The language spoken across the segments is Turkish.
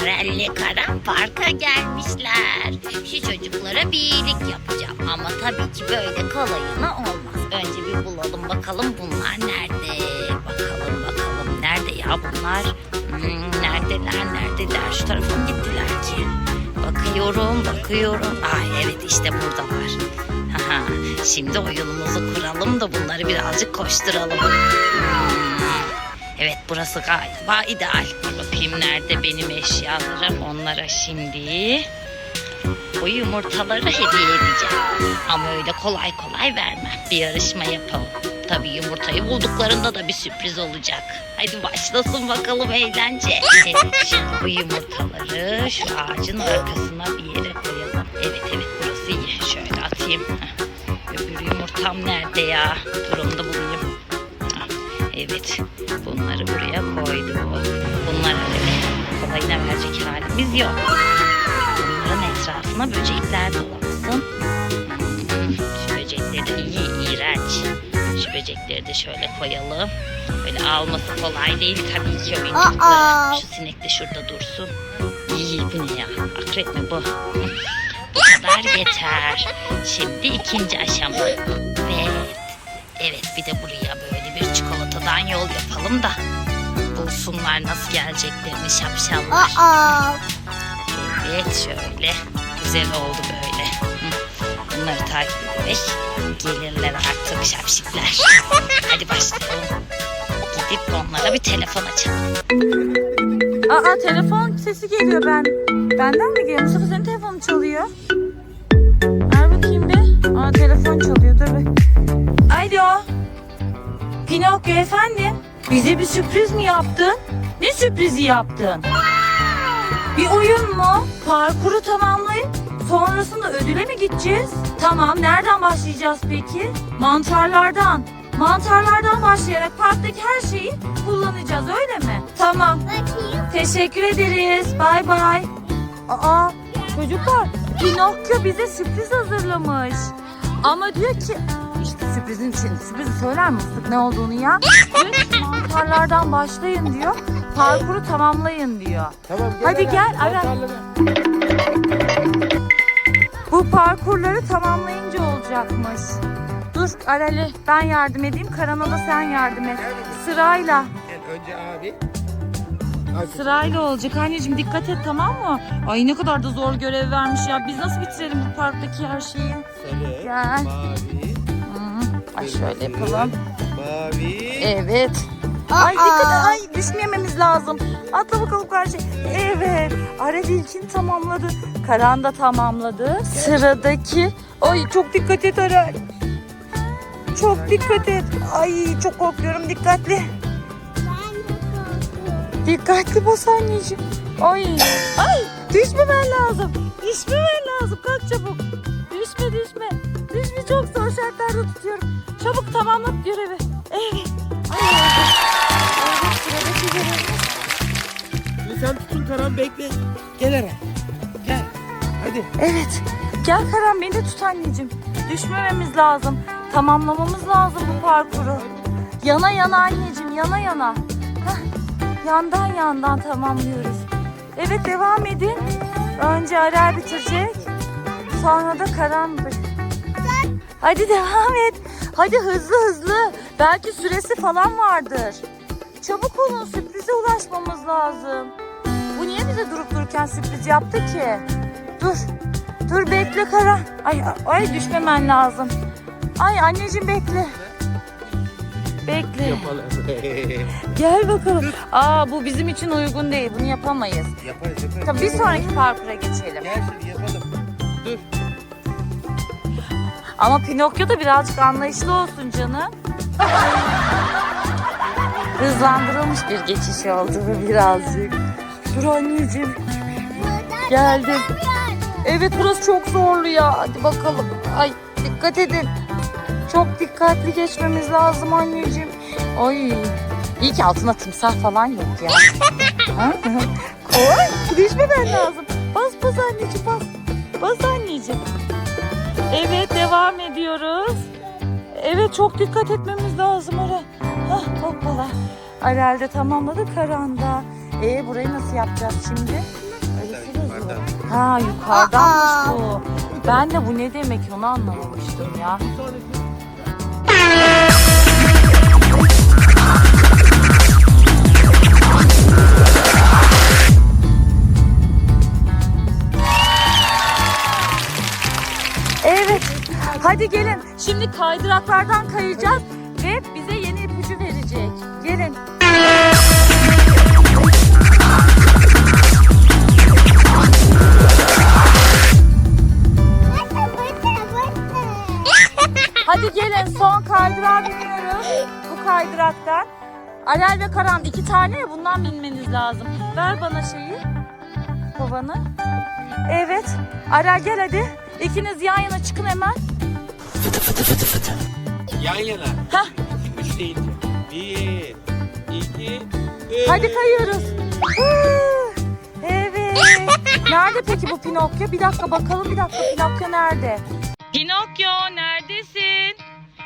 Arel'le Karan parka gelmişler. Şu çocuklara bir iyilik yapacağım. Ama tabii ki böyle kolayına olmaz. Önce bir bulalım bakalım bunlar nerede? Bakalım bakalım nerede ya bunlar? Hmm, neredeler neredeler? Şu tarafa mı gittiler ki? Bakıyorum bakıyorum. Ay evet işte buradalar. Haha, Şimdi oyunumuzu kuralım da bunları birazcık koşturalım. Hmm, Evet burası galiba ideal. Bakayım nerede benim eşyalarım. Onlara şimdi bu yumurtaları hediye edeceğim. Ama öyle kolay kolay vermem. Bir yarışma yapalım. Tabii yumurtayı bulduklarında da bir sürpriz olacak. Hadi başlasın bakalım eğlence. Evet şimdi bu yumurtaları şu ağacın arkasına bir yere koyalım. Evet evet burası iyi. Şöyle atayım. Öbür yumurtam nerede ya? Dur onu da bulayım. Ah, Evet, bunları buraya koyduk. Bunlar öyle kolayına verecek halimiz yok. Bunların etrafına böcekler dolansın. Şu böcekleri de iyi, iğrenç. Şu böcekleri de şöyle koyalım. Böyle alması kolay değil tabii ki oyuncakları. Şu sinek de şurada dursun. İyi bu ne ya? Akrep mi bu? Bu kadar yeter. Şimdi ikinci aşama. Ve Evet bir de buraya yol yapalım da bulsunlar nasıl geleceklerini şapşallar. Aa. Evet şöyle güzel oldu böyle. Bunları takip ederek gelirler artık şapşikler. Hadi başlayalım. Gidip onlara bir telefon açalım. Aa telefon sesi geliyor ben. Benden mi geliyor? Mustafa senin telefonun çalıyor. Ver bakayım bir. Aa telefon çalıyor dur bir. Pinokyo efendim. Bize bir sürpriz mi yaptın? Ne sürprizi yaptın? Bir oyun mu? Parkuru tamamlayıp sonrasında ödüle mi gideceğiz? Tamam nereden başlayacağız peki? Mantarlardan. Mantarlardan başlayarak parktaki her şeyi kullanacağız öyle mi? Tamam. Bakayım. Teşekkür ederiz. Bay bay. Aa çocuklar Pinokyo bize sürpriz hazırlamış. Ama diyor ki sürprizin için sürprizi söyler misin ne olduğunu ya? Mantarlardan başlayın diyor. Parkuru tamamlayın diyor. Tamam Hadi gel, ara. Bu parkurları tamamlayınca olacakmış. Dur Arali ben yardım edeyim. Karan'a da sen yardım et. Sırayla. Gel önce abi. Sırayla olacak. Anneciğim dikkat et tamam mı? Ay ne kadar da zor görev vermiş ya. Biz nasıl bitirelim bu parktaki her şeyi? Sarı, Gel. mavi. Ay şöyle yapalım. mavi. Evet. Ay dikkat. Ay düşmememiz lazım. Atla bakalım karşı. Evet. Arel ilkini tamamladı. Karan da tamamladı. Sıradaki. Ay çok dikkat et Arel. Çok dikkat et. Ay çok korkuyorum dikkatli. Dikkatli bas anneciğim. Ay. Ay düşmemen lazım. Düşmemen lazım. Kalk çabuk. Düşme düşme. Düşme çok zor şartlarda tutuyorum. Çabuk tamamla görevi. Evet. Ay. Evet sıradaki görevimiz. Sen tutun Karan bekle. Gel Eren. Gel. Hadi. Evet. Gel Karan beni de tut anneciğim. Düşmememiz lazım. Tamamlamamız lazım bu parkuru. Yana yana anneciğim yana yana. Hah, Yandan yandan tamamlıyoruz. Evet devam edin. Önce Arel bitirecek. Sonra da Karan'dır. Hadi devam et. Hadi hızlı hızlı. Belki süresi falan vardır. Çabuk olun sürprize ulaşmamız lazım. Bu niye bize durup dururken sürpriz yaptı ki? Dur. Dur bekle Kara. Ay ay düşmemen lazım. Ay anneciğim bekle. Bekle. Yapalım. Gel bakalım. Aa bu bizim için uygun değil. Bunu yapamayız. yaparız yaparız. Tabii bir sonraki parkura geçelim. Gel şimdi yapalım. Dur. Ama Pinokyo da birazcık anlayışlı olsun canım. Hızlandırılmış bir geçiş oldu bu birazcık. Dur anneciğim. Geldim. Evet burası çok zorlu ya. Hadi bakalım. Ay dikkat edin. Çok dikkatli geçmemiz lazım anneciğim. Ay. İyi ki altına timsah falan yok ya. Koy. Düşmemen lazım. Bas bas anneciğim bas. Bas anneciğim. Evet devam ediyoruz. Evet çok dikkat etmemiz lazım Ara. Hah hoppala. Arel de tamamladı Karan'da. E burayı nasıl yapacağız şimdi? Öyle Yukarıdan, yukarıdan. Ha yukarıdanmış bu. Ben de bu ne demek onu anlamamıştım ya. Hadi gelin. Şimdi kaydıraklardan kayacağız ve bize yeni ipucu verecek. Gelin. Hadi gelin son kaydırağa biniyoruz. Bu kaydıraktan. Arel ve Karan iki tane ya bundan binmeniz lazım. Ver bana şeyi. Kovanı. Evet. Arel gel hadi. İkiniz yan yana çıkın hemen. Yan yana. Hah. Üç değil. Bir, iki, üç. Hadi kayıyoruz. Huu, Evet. Nerede peki bu Pinokyo? Bir dakika bakalım bir dakika Pinokyo nerede? Pinokyo neredesin?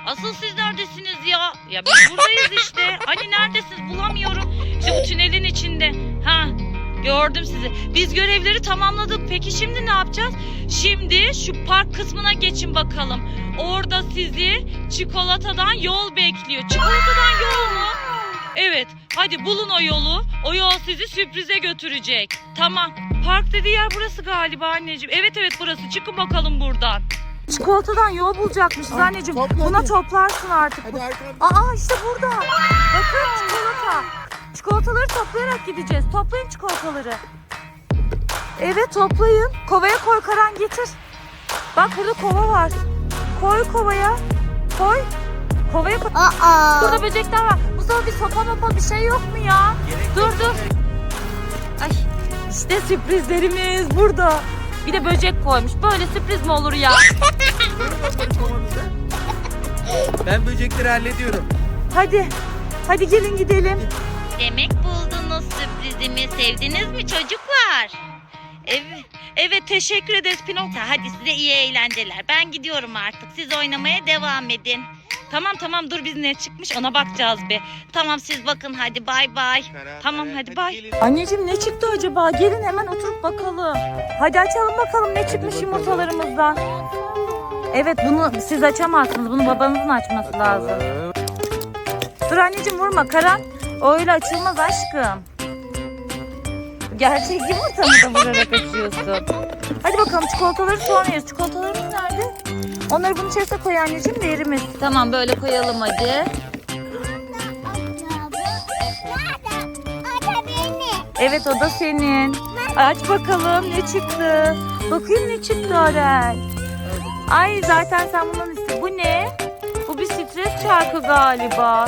Asıl siz neredesiniz ya? Ya biz buradayız işte. Hani neredesiniz bulamıyorum. İşte bu tünelin içinde. Ha gördüm sizi. Biz görevleri tamamladık. Peki şimdi ne yapacağız? Şimdi şu park kısmına geçin bakalım. Orada sizi çikolatadan yol bekliyor. Çikolatadan yol mu? Evet. Hadi bulun o yolu. O yol sizi sürprize götürecek. Tamam. Park dediği yer burası galiba anneciğim. Evet evet burası. Çıkın bakalım buradan. Çikolatadan yol bulacakmışız Tamam, anneciğim. topla Buna hadi. toplarsın artık. Hadi arkamda. Aa işte burada. Bakın çikolata. Çikolataları toplayarak gideceğiz. Toplayın çikolataları. Evet toplayın. Kovaya koy Karan getir. Bak burada kova var. Koy kovaya. Koy. Kovaya koy. Aa. Burada böcekler var. Mustafa bir sopa mopa bir şey yok mu ya? Gerek Dur dur. Ay işte sürprizlerimiz burada. Bir de böcek koymuş. Böyle sürpriz mi olur ya? Ben böcekleri hallediyorum. Hadi. Hadi gelin gidelim. Demek buldunuz sürprizimi. Sevdiniz mi çocuklar? Evet, evet teşekkür ederiz Pinokyo. Hadi size iyi eğlenceler. Ben gidiyorum artık. Siz oynamaya devam edin. Tamam tamam dur biz ne çıkmış ona bakacağız bir. Tamam siz bakın hadi bay bay. Tamam, hadi bay. Anneciğim ne çıktı acaba? Gelin hemen oturup bakalım. Hadi açalım bakalım ne çıkmış yumurtalarımızdan. Evet bunu siz açamazsınız. Bunu babanızın açması lazım. Dur anneciğim vurma Karan. Öyle açılmaz aşkım. Gerçek yumurta mı da vurarak açıyorsun? Hadi bakalım çikolataları sonra yeriz. Çikolatalarımız nerede? Onları bunun içerisine koy anneciğim de yerimiz. Tamam böyle koyalım hadi. Evet o da senin. Aç bakalım ne çıktı. Bakayım ne çıktı Arel. Ay zaten sen bundan iste. Bu ne? Bu bir stres çarkı galiba.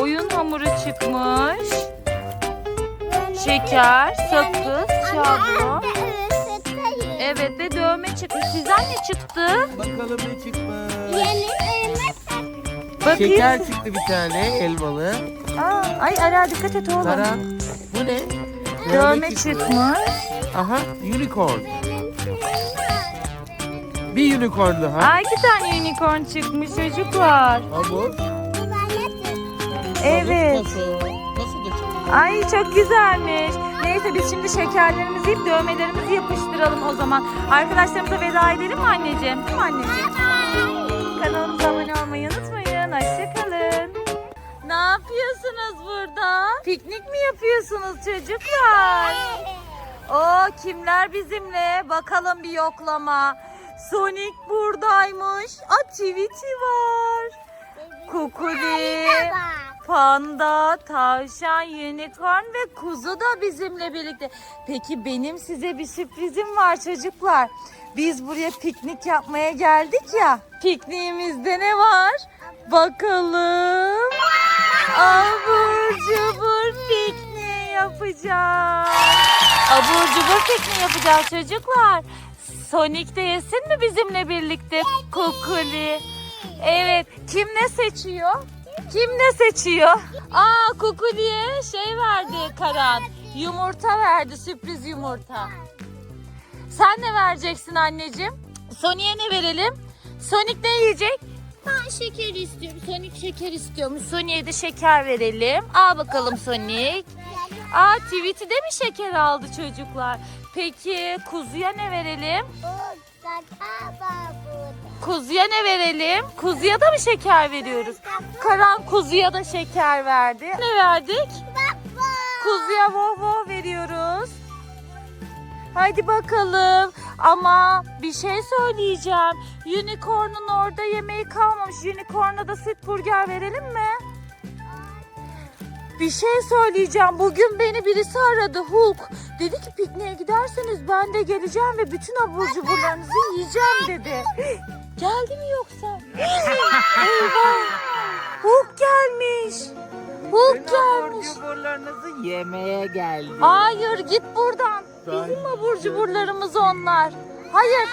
Oyun hamuru çıkmış. Şeker, sakız, şablon. Evet ve dövme çıkmış. Sizden ne çıktı? Bakalım ne çıkmış. Bakayım. Şeker çıktı bir tane elmalı. Aa, ay Arel dikkat et oğlum. Karan. Bu ne? Dövme çıkmış. Aha unicorn. Bir unicorn daha. Ay iki tane unicorn çıkmış çocuklar. Hamur. Evet. Nasıl? Çıktı? Ay çok güzelmiş. Neyse biz şimdi şekerlerimizi yiyip dövmelerimizi yapıştıralım o zaman. Arkadaşlarımıza veda edelim mi anneciğim? Değil mi anneciğim? Kanalımıza abone olmayı unutmayın. Hoşçakalın. Ne yapıyorsunuz burada? Piknik mi yapıyorsunuz çocuklar? O kimler bizimle? Bakalım bir yoklama. Sonic buradaymış. Activity var. Kukuli. Panda, tavşan, unicorn ve kuzu da bizimle birlikte. Peki benim size bir sürprizim var çocuklar. Biz buraya piknik yapmaya geldik ya. Pikniğimizde ne var? Bakalım. Abur cubur pikniği yapacağız. Abur cubur pikniği yapacağız çocuklar. Sonic de yesin mi bizimle birlikte? Kukuli. Evet. Kim ne seçiyor? Kim ne seçiyor? Aa Kukuli'ye şey verdi Karan. Yumurta verdi. Sürpriz yumurta. Sen ne vereceksin anneciğim? Sonic'e ne verelim? Sonic ne yiyecek? Ben şeker istiyorum. Sonic şeker istiyormuş. Sonic'e de şeker verelim. Al bakalım Sonic. Aa tweet'i de mi şeker aldı çocuklar? Peki kuzuya ne verelim? Kuzuya ne verelim? Kuzuya da mı şeker veriyoruz? Karan kuzuya da şeker verdi. Ne verdik? Kuzuya voh voh veriyoruz. Hadi bakalım. Ama bir şey söyleyeceğim. Unicorn'un orada yemeği kalmamış. Unicorn'a da süt burger verelim mi? Bir şey söyleyeceğim. Bugün beni birisi aradı Hulk. Dedi ki pikniğe giderseniz ben de geleceğim ve bütün abur cuburlarınızı yiyeceğim dedi. Geldi mi yoksa? Eyvah. Hulk gelmiş. Hulk gelmiş. cuburlarınızı yemeye geldi. Hayır git buradan. Bizim abur cuburlarımız onlar. Hayır.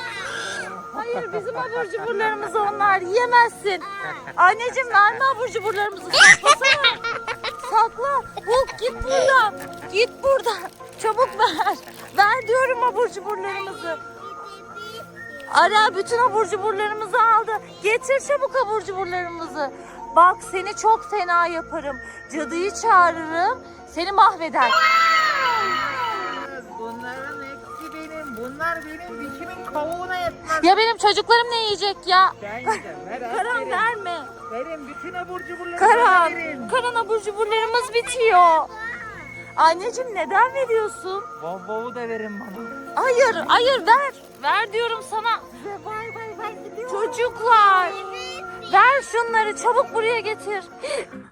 Hayır bizim abur cuburlarımız onlar. Yiyemezsin. Anneciğim verme abur cuburlarımızı. Saklasana. Sakla. Hulk git buradan. Git buradan. Çabuk ver. Ver diyorum abur cuburlarımızı. Ara bütün abur cuburlarımızı aldı. Getir çabuk abur cuburlarımızı. Bak seni çok fena yaparım. Cadıyı çağırırım. Seni mahveder. Bunlar benim dişimin kavuğuna yetmez. Ya benim çocuklarım ne yiyecek ya? Ben yiyeceğim. Ver Karan verin. verme. Verin bütün abur cuburlarınızı Karan. verin. Karan abur cuburlarımız bitiyor. Anneciğim neden veriyorsun? Bol bolu da verin bana. Hayır, hayır ver. Ver diyorum sana. Çocuklar. Ver şunları çabuk buraya getir.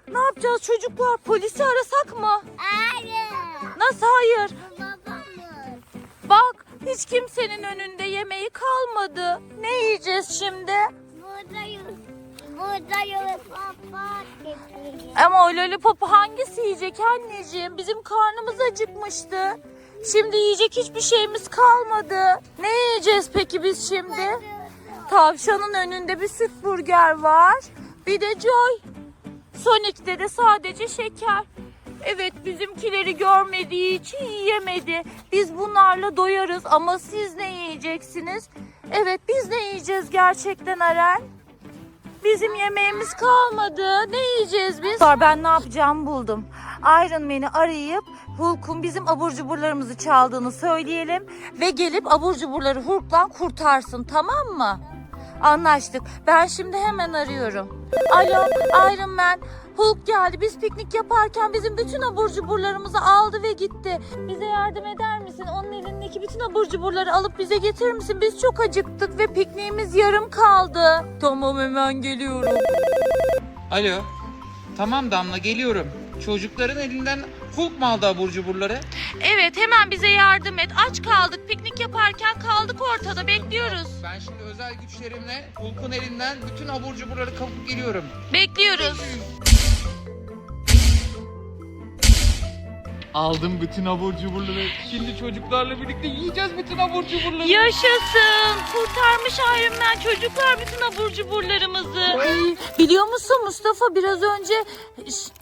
Ne yapacağız çocuklar? Polisi arasak mı? Nasıl hayır? Bak hiç kimsenin önünde yemeği kalmadı. Ne yiyeceğiz şimdi? Ama o lollipopu hangisi yiyecek anneciğim? Bizim karnımız acıkmıştı. Şimdi yiyecek hiçbir şeyimiz kalmadı. Ne yiyeceğiz peki biz şimdi? Tavşanın önünde bir süt burger var. Bir de Joy. Sonic'te de sadece şeker. Evet bizimkileri görmediği için yiyemedi. Biz bunlarla doyarız ama siz ne yiyeceksiniz? Evet biz ne yiyeceğiz gerçekten Aren? Bizim yemeğimiz kalmadı. Ne yiyeceğiz biz? Ben ne yapacağımı buldum. Iron Man'i arayıp Hulk'un bizim abur cuburlarımızı çaldığını söyleyelim. Ve gelip abur cuburları Hulk'tan kurtarsın tamam mı? Anlaştık. Ben şimdi hemen arıyorum. Alo Iron Man. Hulk geldi. Biz piknik yaparken bizim bütün abur cuburlarımızı aldı ve gitti. Bize yardım eder misin? Onun elindeki bütün abur cuburları alıp bize getirir misin? Biz çok acıktık ve pikniğimiz yarım kaldı. Tamam hemen geliyorum. Alo. Tamam Damla geliyorum. Çocukların elinden Hulk mu aldı abur cuburları? Evet hemen bize yardım et. Aç kaldık. Piknik yaparken kaldık ortada. Bekliyoruz. Ben şimdi özel güçlerimle Hulk'un elinden bütün abur cuburları kapıp geliyorum. Bekliyoruz. Aldım bütün abur cuburları. Şimdi çocuklarla birlikte yiyeceğiz bütün abur cuburları. Yaşasın. Kurtarmış Iron Man çocuklar bütün abur cuburlarımızı. biliyor musun Mustafa biraz önce... Ş-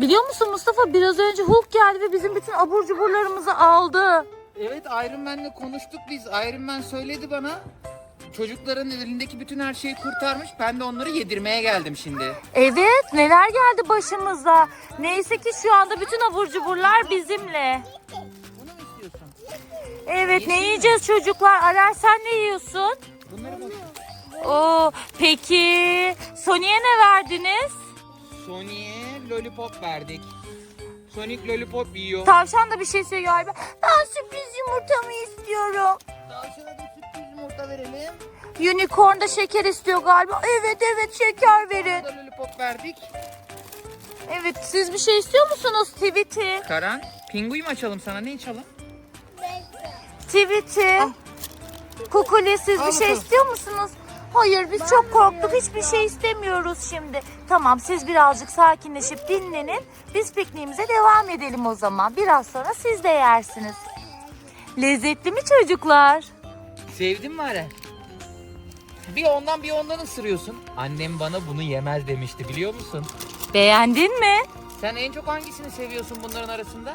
Biliyor musun Mustafa biraz önce Hulk geldi ve bizim bütün abur cuburlarımızı aldı. Evet Iron Man'le konuştuk biz. Iron Man söyledi bana. Çocukların elindeki bütün her şeyi kurtarmış. Ben de onları yedirmeye geldim şimdi. Evet neler geldi başımıza. Neyse ki şu anda bütün abur cuburlar bizimle. Bunu mu istiyorsun? Evet ne yiyeceğiz çocuklar? Arar sen ne yiyorsun? Bunları ver. Oo, peki Sony'e ne verdiniz? Sony'e lollipop verdik. Sonic lollipop yiyor. Tavşan da bir şey söylüyor galiba. Ben sürpriz yumurtamı istiyorum. Tavşana da sürpriz yumurta verelim. Unicorn da şeker istiyor galiba. Evet evet şeker verin. Burada lollipop verdik. Evet siz bir şey istiyor musunuz Tweety? Karan, pinguyu mu açalım sana? Ne açalım? Tweety. Kukuli siz Al bir şey bakalım. istiyor musunuz? Hayır biz çok korktuk hiçbir şey istemiyoruz şimdi. Tamam siz birazcık sakinleşip dinlenin. Biz pikniğimize devam edelim o zaman. Biraz sonra siz de yersiniz. Lezzetli mi çocuklar? Sevdin mi Aren? Bir ondan bir ondan ısırıyorsun. Annem bana bunu yemez demişti biliyor musun? Beğendin mi? Sen en çok hangisini seviyorsun bunların arasında?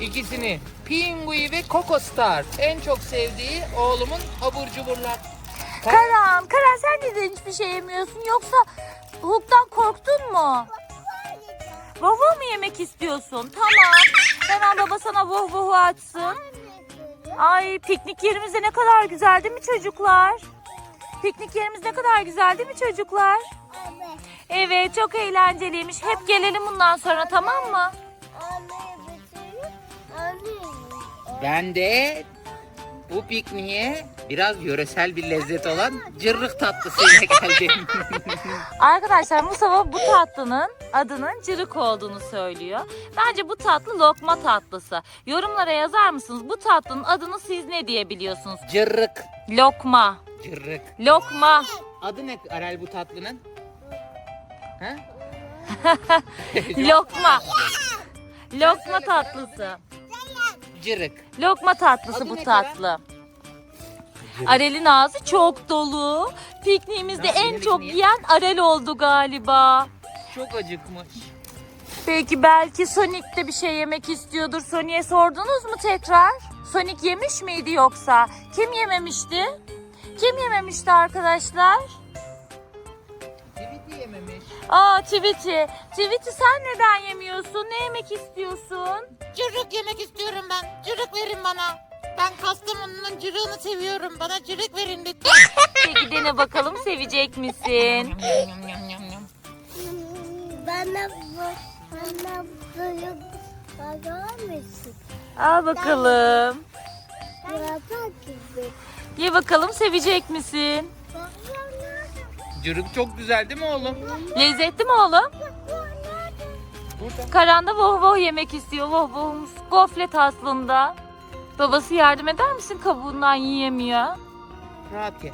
İkisini. Pingui ve Coco Star. En çok sevdiği oğlumun abur cuburlar. Karan, Karan sen neden hiçbir şey yemiyorsun yoksa Hulk'tan korktun mu? Voh mu yemek istiyorsun? Tamam. Hemen baba sana voh vohu açsın. Ay piknik yerimiz de ne kadar güzel değil mi çocuklar? Piknik yerimiz ne kadar güzel değil mi çocuklar? Evet çok eğlenceliymiş. Hep gelelim bundan sonra tamam mı? Ben de bu pikniğe biraz yöresel bir lezzet olan cırrık tatlısıyla geldim. Arkadaşlar Mustafa bu tatlının adının cırık olduğunu söylüyor. Bence bu tatlı lokma tatlısı. Yorumlara yazar mısınız? Bu tatlının adını siz ne diye biliyorsunuz? cırrık. Lokma. Cırrık. Lokma. Adı ne Arel bu tatlının? Ha? Lokma. Lokma tatlısı. Cırık. Lokma tatlısı Adı bu ne tatlı. Arel'in ağzı çok dolu. Pikniğimizde Ya, en çok niye? yiyen Arel oldu galiba. Çok acıkmış. Peki belki Sonic de bir şey yemek istiyordur. Sonic'e sordunuz mu tekrar? Sonic yemiş miydi yoksa? Kim yememişti? Kim yememişti arkadaşlar? Aa Tweety. Tweety sen neden yemiyorsun? Ne yemek istiyorsun? Cırık yemek istiyorum ben. Cırık verin bana. Ben Kastamonu'nun cırığını seviyorum. Bana cırık verin lütfen. Peki dene bakalım sevecek misin? Bana bu, bana büyük bakar mısın? Al bakalım. Ye bakalım sevecek misin? Cırık çok güzel değil mi oğlum? Lezzetli mi oğlum? Burada. Karan da voh voh yemek istiyor. Voh vohumuz goflet aslında. Babası yardım eder misin? Kabuğundan yiyemiyor. Rahat ye.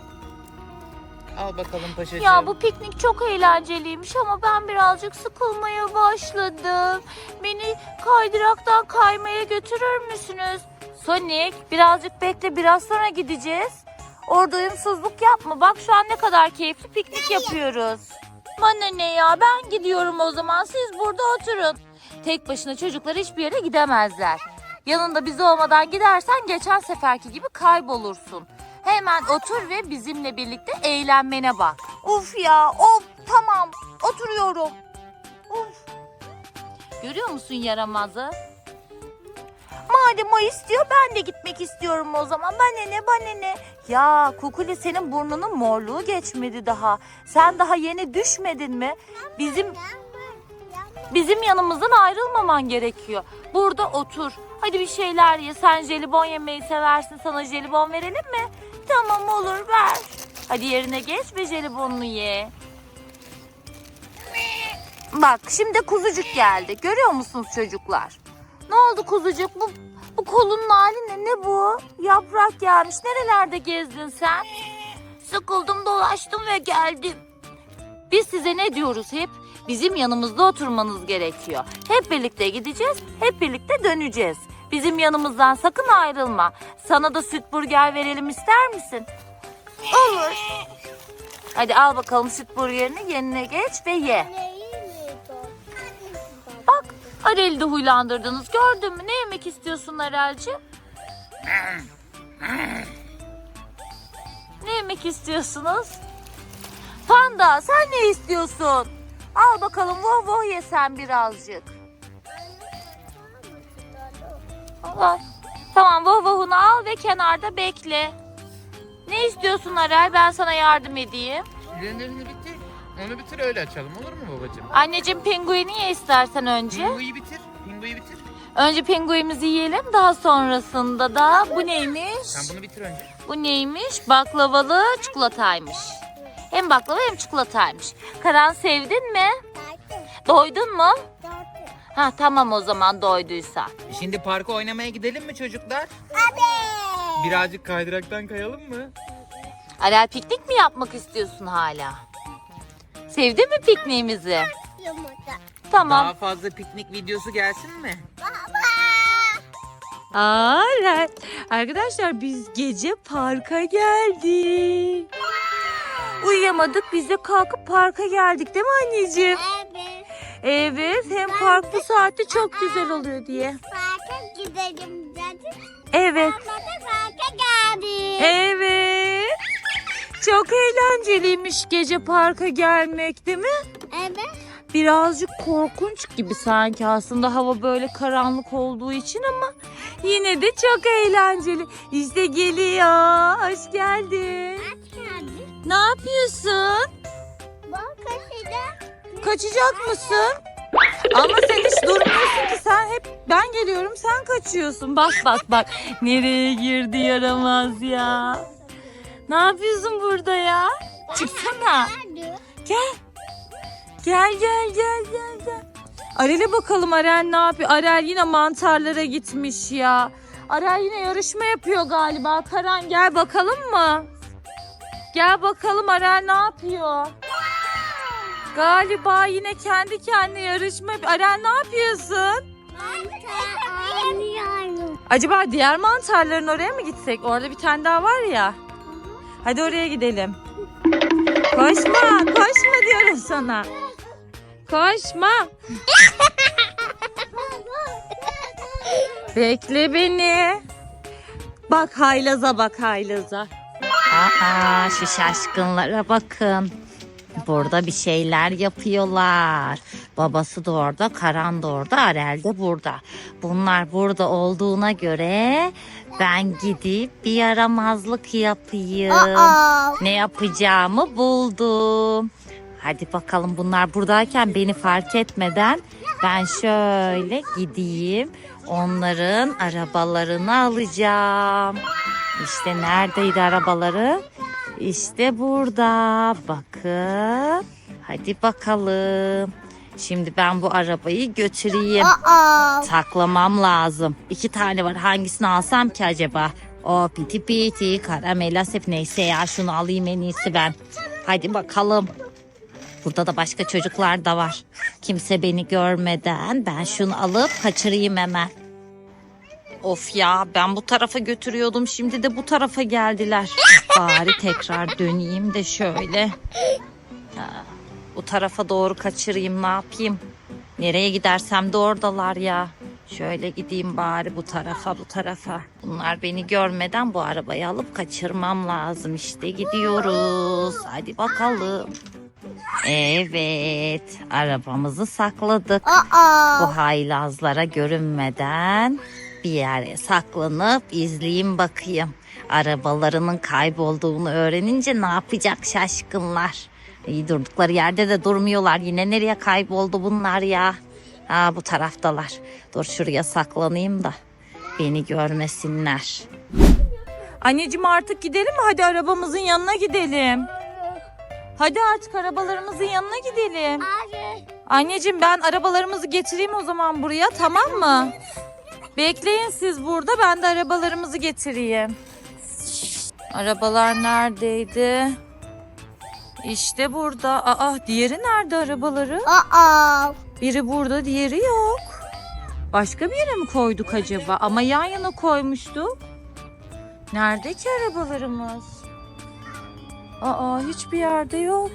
Al bakalım paşacığım. Ya bu piknik çok eğlenceliymiş ama ben birazcık sıkılmaya başladım. Beni kaydıraktan kaymaya götürür müsünüz? Sonic birazcık bekle biraz sonra gideceğiz. Orada uyumsuzluk yapma. Bak şu an ne kadar keyifli piknik yapıyoruz. Bana ne ya ben gidiyorum o zaman siz burada oturun. Tek başına çocuklar hiçbir yere gidemezler. Yanında biz olmadan gidersen geçen seferki gibi kaybolursun. Hemen otur ve bizimle birlikte eğlenmene bak. Uf ya of tamam oturuyorum. Uf. Görüyor musun yaramazı? Madem o istiyor ben de gitmek istiyorum o zaman. Bana ne bana ne. Ya Kukuli senin burnunun morluğu geçmedi daha. Sen daha yeni düşmedin mi? Bizim bizim yanımızdan ayrılmaman gerekiyor. Burada otur. Hadi bir şeyler ye. Sen jelibon yemeyi seversin. Sana jelibon verelim mi? Tamam olur ver. Hadi yerine geç ve jelibonunu ye. Bak şimdi kuzucuk geldi. Görüyor musunuz çocuklar? Ne oldu kuzucuk? Bu, bu kolunun hali ne? Ne bu? Yaprak gelmiş. Nerelerde gezdin sen? Sıkıldım dolaştım ve geldim. Biz size ne diyoruz hep? Bizim yanımızda oturmanız gerekiyor. Hep birlikte gideceğiz, hep birlikte döneceğiz. Bizim yanımızdan sakın ayrılma. Sana da süt burger verelim ister misin? Olur. Hadi al bakalım süt burgerini yerine geç ve ye. Bak Arel'i de huylandırdınız. Gördün mü? Ne yemek istiyorsun Arel'ci? ne yemek istiyorsunuz? Panda sen ne istiyorsun? Al bakalım voh voh ye sen birazcık. Al. Tamam voh vohunu al ve kenarda bekle. Ne istiyorsun Arel? Ben sana yardım edeyim. Bitir. Onu bitir öyle açalım olur mu babacığım? Anneciğim pinguini ye istersen önce. Pinguyu bitir. Pinguyu bitir. Önce pinguimizi yiyelim daha sonrasında da bu neymiş? Sen bunu bitir önce. Bu neymiş? Baklavalı çikolataymış. Hem baklava hem çikolataymış. Karan sevdin mi? Doydun mu? Ha tamam o zaman doyduysa. Şimdi parka oynamaya gidelim mi çocuklar? Birazcık kaydıraktan kayalım mı? Arel piknik mi yapmak istiyorsun hala? Sevdin mi pikniğimizi? Yumurta. Tamam. Daha fazla piknik videosu gelsin mi? Arel. Arkadaşlar biz gece parka geldik. Uyuyamadık biz de kalkıp parka geldik değil mi anneciğim? Evet. Evet hem park bu saatte çok güzel oluyor diye. Parka gidelim dedi. Evet. Ama da parka geldik. Evet. Çok eğlenceliymiş gece parka gelmek değil mi? Evet. birazcık korkunç gibi sanki aslında hava böyle karanlık olduğu için ama yine de çok eğlenceli. İşte geliyor. Hoş geldin. Geldi. Ne yapıyorsun? Bak kaçacak. Kaçacak mısın? Ama sen hiç durmuyorsun ki sen hep ben geliyorum sen kaçıyorsun. Bak bak bak nereye girdi yaramaz ya. Ne yapıyorsun burada ya? Çıksana. Gel. Gel gel gel gel gel. Arel'e bakalım Arel ne yapıyor? Arel yine mantarlara gitmiş ya. Arel yine yarışma yapıyor galiba. Karan gel bakalım mı? Gel bakalım Arel ne yapıyor? Galiba yine kendi kendine yarışma. Arel ne yapıyorsun? Mantar. Acaba diğer mantarların oraya mı gitsek? Orada bir tane daha var ya. Hadi oraya gidelim. Koşma, koşma diyorum sana. Koşma. Bekle beni. Bak haylaza bak haylaza. Aa şu şaşkınlara bakın. Burada bir şeyler yapıyorlar. Babası da orada, Karan da orada, Arel de burada. Bunlar burada olduğuna göre ben gidip bir yaramazlık yapayım. Aa. Ne yapacağımı buldum. Hadi bakalım bunlar buradayken beni fark etmeden ben şöyle gideyim. Onların arabalarını alacağım. İşte neredeydi arabaları? İşte burada. Bakın. Hadi bakalım. Şimdi ben bu arabayı götüreyim. Aa. Saklamam lazım. İki tane var. Hangisini alsam ki acaba? O piti piti, karamela sep neyse ya şunu alayım en iyisi ben. Hadi bakalım. Burada da başka çocuklar da var. Kimse beni görmeden ben şunu alıp kaçırayım hemen. Of ya ben bu tarafa götürüyordum şimdi de bu tarafa geldiler. Bari tekrar döneyim de şöyle. Ha, bu tarafa doğru kaçırayım ne yapayım? Nereye gidersem de oradalar ya. Şöyle gideyim bari bu tarafa bu tarafa. Bunlar beni görmeden bu arabayı alıp kaçırmam lazım. İşte gidiyoruz. Hadi bakalım. Evet, arabamızı sakladık. Aa. Bu haylazlara görünmeden bir yere saklanıp izleyeyim bakayım. Arabalarının kaybolduğunu öğrenince ne yapacak şaşkınlar. İyi durdukları yerde de durmuyorlar. Yine nereye kayboldu bunlar ya? Ha bu taraftalar. Dur şuraya saklanayım da beni görmesinler. Anneciğim artık gidelim? Hadi arabamızın yanına gidelim. Hadi artık arabalarımızın yanına gidelim. Anneciğim ben arabalarımızı getireyim o zaman buraya tamam mı? Bekleyin siz burada ben de arabalarımızı getireyim. Arabalar neredeydi? İşte burada. Aa diğeri nerede arabaları? Aa. Biri burada diğeri yok. Başka bir yere mi koyduk acaba? Ama yan yana koymuştuk. Nerede ki arabalarımız? Aa hiçbir yerde yok.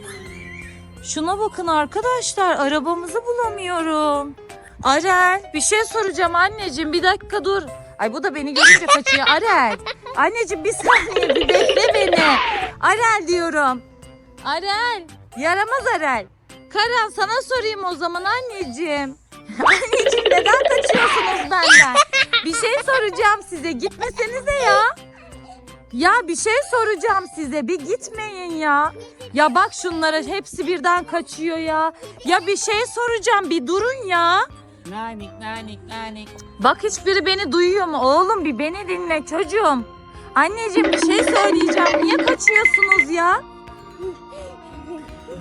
Şuna bakın arkadaşlar arabamızı bulamıyorum. Arel bir şey soracağım anneciğim bir dakika dur. Ay bu da beni görünce kaçıyor Arel. Anneciğim bir saniye bir bekle beni. Arel diyorum. Arel yaramaz Arel. Karan sana sorayım o zaman anneciğim. anneciğim neden kaçıyorsunuz benden? Bir şey soracağım size gitmesenize ya. Ya bir şey soracağım size bir gitmeyin ya. Ya bak şunlara hepsi birden kaçıyor ya. Ya bir şey soracağım bir durun ya. Nanik nanik nanik. Bak hiçbiri beni duyuyor mu? Oğlum bir beni dinle çocuğum. Anneciğim bir şey söyleyeceğim. Niye kaçıyorsunuz ya?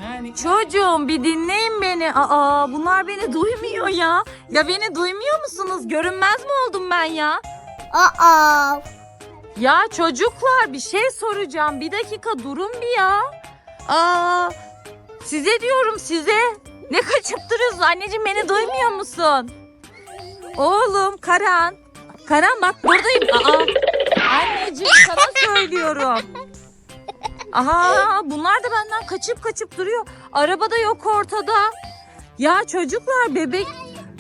Nanik. Çocuğum bir dinleyin beni. Aa bunlar beni duymuyor ya. Ya beni duymuyor musunuz? Görünmez mi oldum ben ya? Aa. Ya çocuklar bir şey soracağım. Bir dakika durun bir ya. Aa size diyorum size. Ne kaçıp duruyorsun? Anneciğim beni duymuyor musun? Oğlum Karan. Karan bak buradayım. Aa anneciğim sana söylüyorum. Aha bunlar da benden kaçıp kaçıp duruyor. Araba da yok ortada. Ya çocuklar bebek.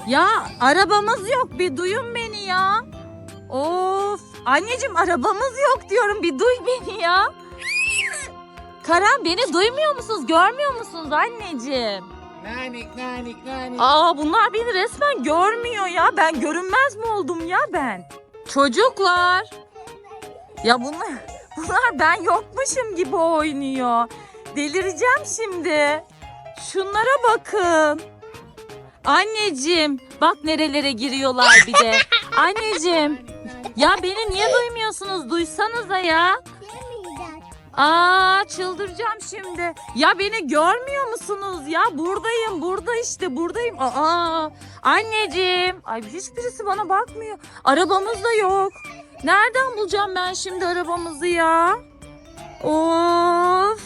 Ya arabamız yok bir duyun beni ya. Of anneciğim arabamız yok diyorum bir duy beni ya. Karan beni duymuyor musunuz görmüyor musunuz anneciğim? Nanik nanik nanik. Aa bunlar beni resmen görmüyor ya. Ben görünmez mi oldum ya ben? Çocuklar. Ya bunlar, bunlar ben yokmuşum gibi oynuyor. Delireceğim şimdi. Şunlara bakın. Anneciğim bak nerelere giriyorlar bir de. Anneciğim ya beni niye duymuyorsunuz? Duysanıza ya. Aa çıldıracağım şimdi. Ya beni görmüyor musunuz ya? Buradayım, burada işte, buradayım. Aa anneciğim. Ay hiçbirisi bana bakmıyor. Arabamız da yok. Nereden bulacağım ben şimdi arabamızı ya? Of.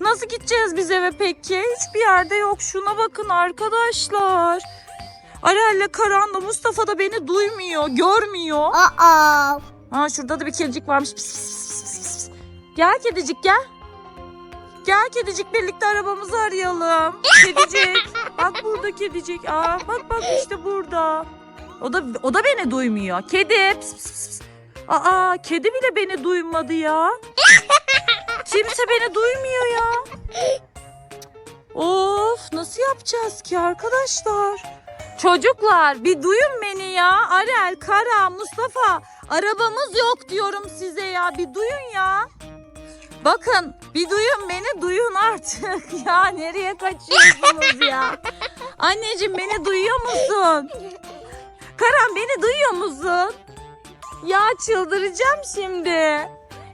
Nasıl gideceğiz biz eve peki? Hiçbir yerde yok. Şuna bakın arkadaşlar. Arel'le Karan da Mustafa da beni duymuyor, görmüyor. Aa. Ha şurada da bir kedicik varmış. Pis, pis, pis, pis, pis. Gel kedicik gel. Gel kedicik birlikte arabamızı arayalım. Kedicik. Bak burada kedicik. Aa bak bak işte burada. O da o da beni duymuyor. Kedi. Pis, pis, pis. Aa kedi bile beni duymadı ya. Kimse beni duymuyor ya. Of nasıl yapacağız ki arkadaşlar? Çocuklar bir duyun beni ya. Arel, Kara, Mustafa. Arabamız yok diyorum size ya. Bir duyun ya. Bakın bir duyun beni duyun artık. Ya nereye kaçıyorsunuz ya? Anneciğim beni duyuyor musun? Karan beni duyuyor musun? Ya çıldıracağım şimdi.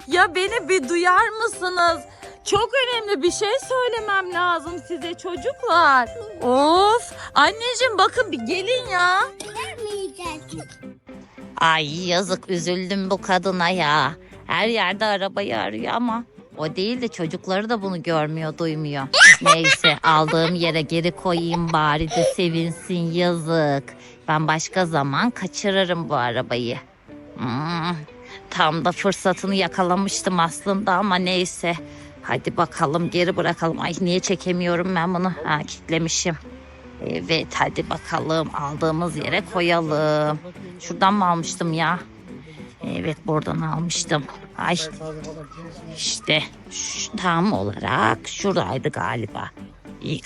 Ya beni bir duyar mısınız? Çok önemli bir şey söylemem lazım size çocuklar. Of anneciğim bakın bir gelin ya. Ay yazık üzüldüm bu kadına ya. Her yerde arabayı arıyor ama o değil de çocukları da bunu görmüyor, duymuyor. Neyse aldığım yere geri koyayım bari de sevinsin yazık. Ben başka zaman kaçırırım bu arabayı. Hmm, tam da fırsatını yakalamıştım aslında ama neyse. Hadi bakalım geri bırakalım. Ay niye çekemiyorum ben bunu? Ha kitlemişim. Evet hadi bakalım aldığımız yere koyalım. Şuradan mı almıştım ya? Evet buradan almıştım. Ay işte şu- tam olarak şuradaydı galiba.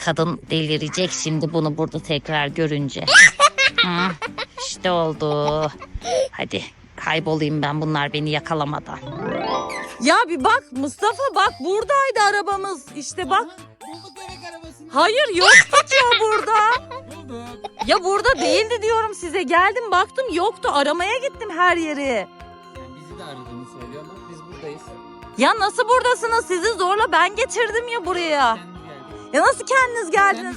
Kadın delirecek şimdi bunu burada tekrar görünce. Hı, işte oldu. Hadi kaybolayım ben bunlar beni yakalamadan. Ya bir bak Mustafa bak buradaydı arabamız. İşte bak. Hayır yoktu ya burada. Ya burada değildi diyorum size. Geldim baktım yoktu. Aramaya gittim her yeri. Bizi de aradığını söylüyor ama biz buradayız. Ya nasıl buradasınız? Sizi zorla ben getirdim ya buraya. Geldi. Ya nasıl kendiniz geldiniz?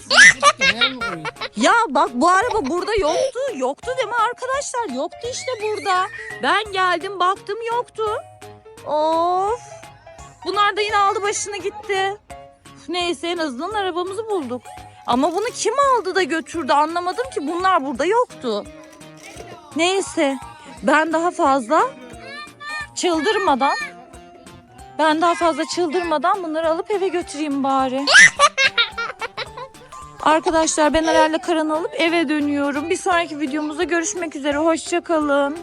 Oyun? Ya bak bu araba burada yoktu. Yoktu değil mi arkadaşlar? Yoktu işte burada. Ben geldim baktım yoktu. Of. Bunlar da yine aldı başını gitti. Neyse en azından arabamızı bulduk. Ama bunu kim aldı da götürdü anlamadım ki bunlar burada yoktu. Neyse ben daha fazla çıldırmadan ben daha fazla çıldırmadan bunları alıp eve götüreyim bari. Arkadaşlar ben Arel'le Karan'ı alıp eve dönüyorum. Bir sonraki videomuzda görüşmek üzere. Hoşçakalın.